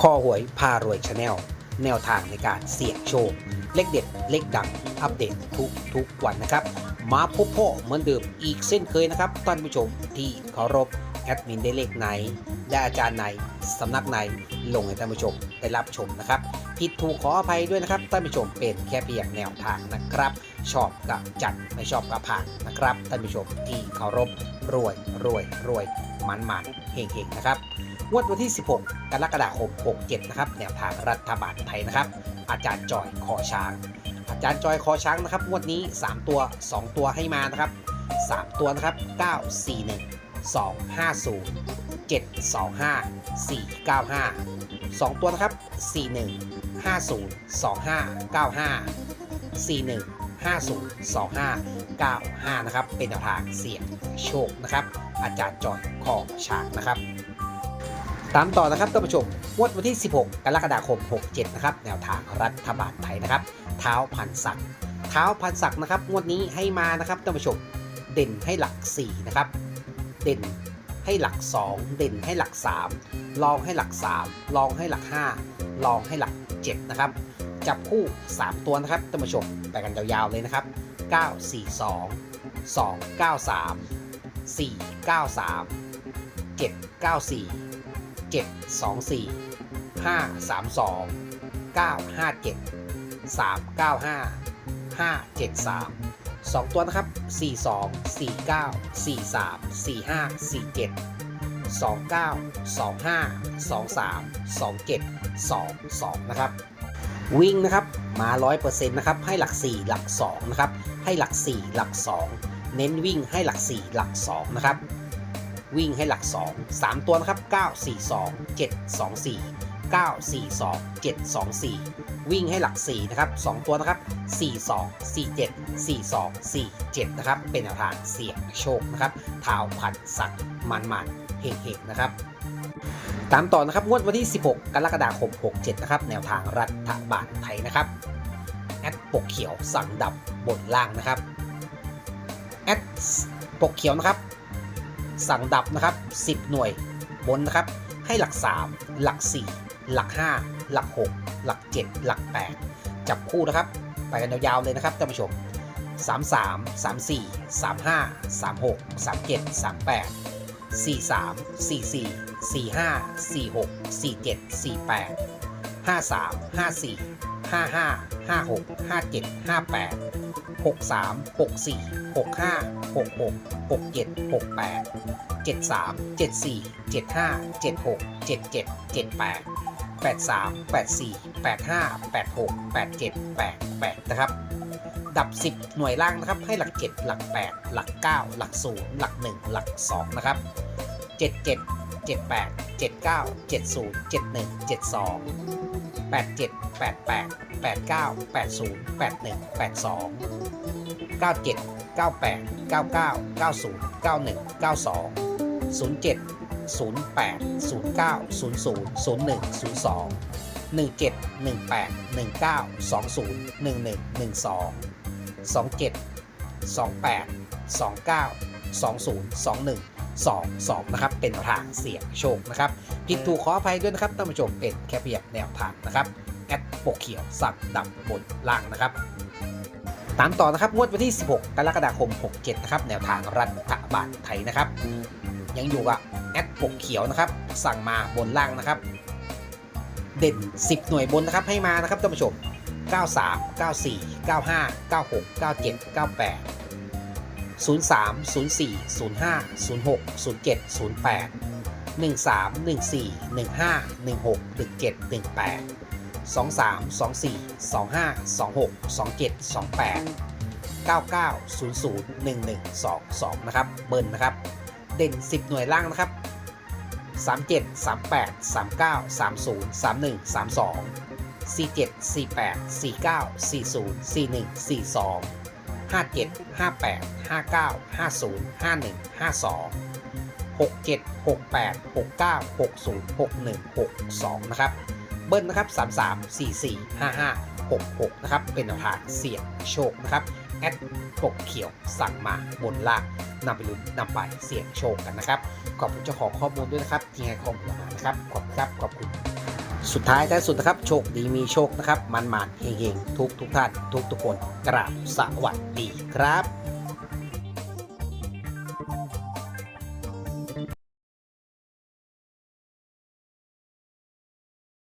คอหวยพารวยชาแนลแนวทางในการเสี่ยงโชค เลขเด็ด เลขดัง อัปเดตทุกทุกวันนะครับ มาพบพ่อเหมือนเดิมอีกเส้นเคยนะครับท่านผู้ชมที่เคารพแอดมินได้เลขไหนและอาจารย์ไหน สำนักไหน ลงให้ท่านผู้ชมได้รับชมนะครับ ผิดถูกขออภัยด้วยนะครับท่านผู้ชมเป็นแค่เพียงแนวทางนะครับ ชอบกับจัดไม่ชอบกับผ่านนะครับท่านผู้ชมที่เคารพรวยรวยรวยมันมันเฮงเฮงนะครับ งวดวันที่ 16 กรกฎาคม 67 นะครับ แนวทางรัฐบาลไทยนะครับ อาจารย์จอยคอช้าง อาจารย์จอยคอช้างนะครับ งวดนี้ 3 ตัว 2 ตัวให้มานะครับ 3 ตัวนะครับ 941 250 725 495 2 ตัวนะครับ 41 50 2595 41 50 2595 นะครับ เป็นแนวทางเสี่ยงโชคนะครับ อาจารย์จอยคอช้างนะครับ ตามต่อนะครับท่านผู้ชมงวดวันที่ 16 กรกฎาคม 67 นะครับ แนวทางรัฐบาลไทยนะครับ เท้าพันศักดิ์เท้าพันศักดิ์นะครับงวดนี้ให้มานะครับท่านผู้ชมเด่นให้หลัก 4 นะครับ เด่นให้หลัก 2 เด่นให้หลัก 3 ลองให้หลัก 3 ลองให้หลัก 5 ลองให้หลัก 7 นะครับ จับคู่ 3 ตัวนะครับท่านผู้ชมไปกันยาวๆเลยนะครับ 942 293 493 794 724 532 957 395 573 2 ตัวนะครับ 42 49 43 45 47 29 25 23 27 22 นะครับ วิ่งนะครับมา 100%นะครับ ให้หลัก 4 หลัก 2 นะครับ ให้หลัก 4 หลัก 2 เน้นวิ่งให้หลัก 4 หลัก 2 นะครับ วิ่งให้หลัก 2 3 ตัวนะครับ 9 4 2 7 2 4 9 4 2 7 2 4 วิ่งให้หลัก 4 นะครับ 2 ตัวนะครับ 4 2 4 7 4 2 4 7 นะครับ เป็นแนวทางเสี่ยงโชคนะครับเท้าพันสักมันมันๆเฮงๆนะครับ ตามต่อนะครับงวดวันที่ 16 กรกฎาคม 67 นะครับ แนวทางรัฐบาลไทยนะครับ แอดปกเขียวสั่งดับบนล่างนะครับ แอดปกเขียวนะครับ สั่งดับนะครับ 10 หน่วยบนนะครับ ให้หลัก 3 หลัก 4 หลัก 5 หลัก 6 หลัก 7 หลัก 8 จับคู่นะครับ ไปกันยาวๆเลยนะครับท่านผู้ชม 33 34 35 36 37 38 43 44 45 46 47 48 53 54 55 56 57 58 63 64 65 66 67 68 73 74 75 76 77 78 83 84 85 86 87 88 นะครับดับ 10 หน่วยล่างนะครับ ให้หลัก 7 หลัก 8 หลัก 9 หลัก 0 หลัก 1 หลัก 2 นะครับ 77 78 79 70 71 72 87 88 89 80 81 82 97 98 99 90 91 92 07 08 09 00 01 02 17 18 19 20 11 12 27 28 29 20 21 22นะครับเป็นแนวทางเสี่ยงโชคนะครับผิดถูกขออภัยด้วยนะครับท่านผู้ชมเป็นแค่เพียงแนวทางนะครับแอดปกเขียวสักดำบนล่างนะครับตามต่อนะครับงวดวันที่ 16 กรกฎาคม 67 นะครับ แนวทางรัฐบาลไทยนะครับ ยังอยู่กับแอดปกเขียวนะครับ สั่งมาบนล่างนะครับ เด่น 10 หน่วยบนนะครับให้มานะครับท่านผู้ชม 93 94 95 96 97 98 03 04 05 06 07 08 13 14 15 16 17 18 23 24 25 26 27 28 99 00 11 22 นะครับ เบิ้ลนะครับ เด่น 10 หน่วยล่างนะครับ 37 38 39 30 31 32 47 48 49 40 41 42 57 58 59 50 51 52 67 68 69 60 61 62 นะครับ เบิ้ลนะครับ 33 44 55 66 นะครับ เป็นแนวทางเสี่ยงโชคนะครับ แอดปกเขียวสั่งมาบนล่างนำไปลุ้นนำไปเสี่ยงโชคกันนะครับ ขอบคุณเจ้าของข้อมูลด้วยนะครับที่ให้ข้อมูลมานะครับ ขอบคุณครับ ขอบคุณ สุดท้ายท้ายสุดนะครับ โชคดีมีโชคนะครับ มันมันๆเฮงๆ ทุกทุกท่าน ทุกทุกคนกราบสวัสดีครับ